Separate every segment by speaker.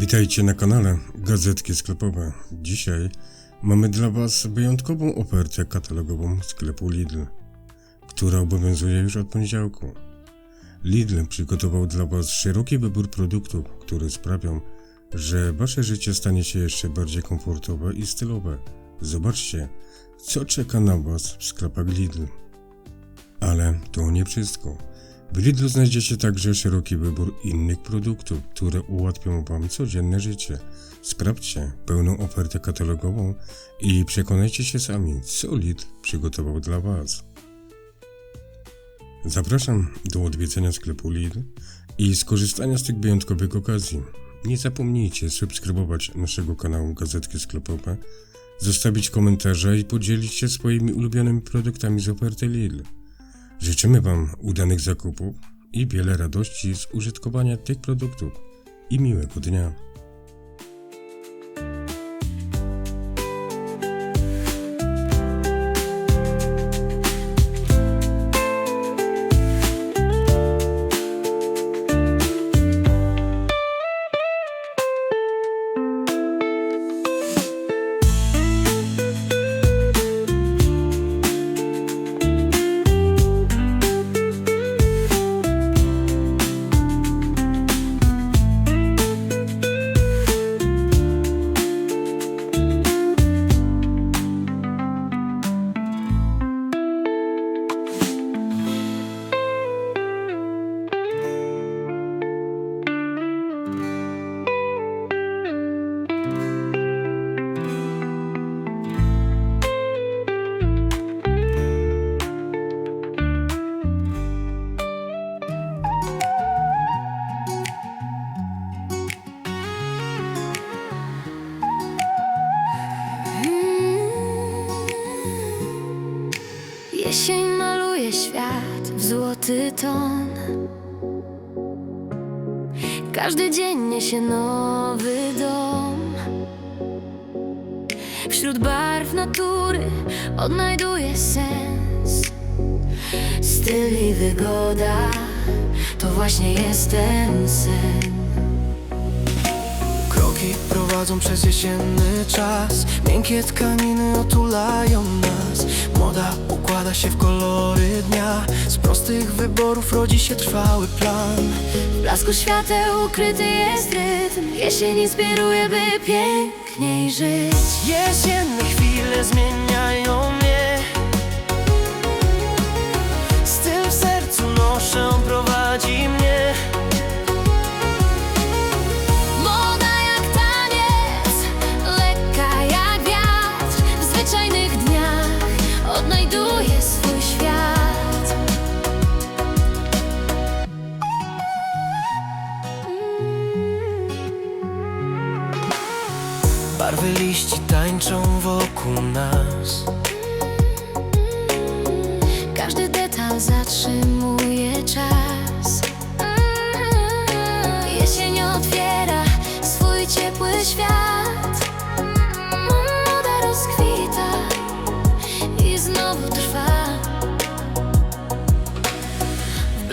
Speaker 1: Witajcie na kanale Gazetki Sklepowe. Dzisiaj mamy dla Was wyjątkową ofertę katalogową sklepu Lidl, która obowiązuje już od poniedziałku. Lidl przygotował dla Was szeroki wybór produktów, które sprawią, że Wasze życie stanie się jeszcze bardziej komfortowe i stylowe. Zobaczcie, co czeka na Was w sklepach Lidl. Ale to nie wszystko. W Lidlu znajdziecie także szeroki wybór innych produktów, które ułatwią Wam codzienne życie. Sprawdźcie pełną ofertę katalogową i przekonajcie się sami, co Lidl przygotował dla Was. Zapraszam do odwiedzenia sklepu Lidl i skorzystania z tych wyjątkowych okazji. Nie zapomnijcie subskrybować naszego kanału Gazetki Sklepowe, zostawić komentarze i podzielić się swoimi ulubionymi produktami z oferty Lidl. Życzymy Wam udanych zakupów i wiele radości z użytkowania tych produktów i miłego dnia.
Speaker 2: Jesień maluje świat w złoty ton. Każdy dzień niesie nowy dom. Wśród barw natury odnajduję sens. Styl i wygoda to właśnie jest ten sen.
Speaker 3: Prowadzą przez jesienny czas Miękkie tkaniny otulają nas Moda układa się w kolory dnia Z prostych wyborów rodzi się trwały plan
Speaker 2: W blasku świateł ukryty jest rytm. Jesień inspiruje, by piękniej żyć.
Speaker 3: Jesienne liści tańczą wokół nas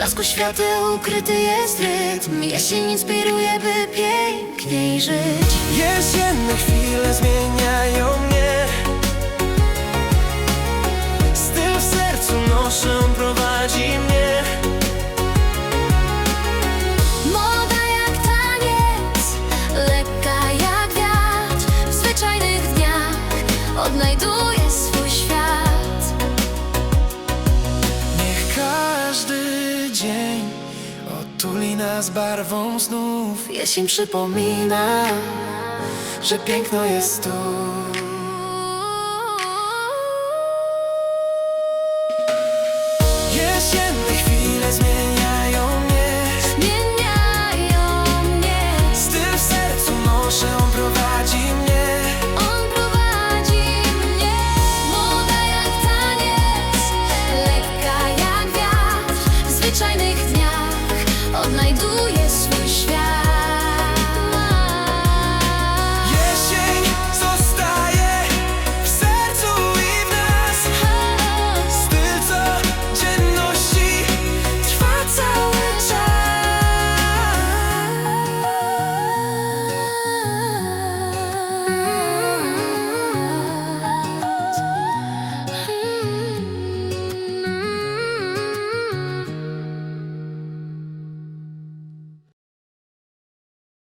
Speaker 2: blasku świateł ukryty jest rytm. Jesień inspiruje, by piękniej żyć.
Speaker 3: Jesienne chwile zmieniają mnie otuli nas barwą snów.
Speaker 2: Jesień przypomina,
Speaker 3: Że piękno jest tu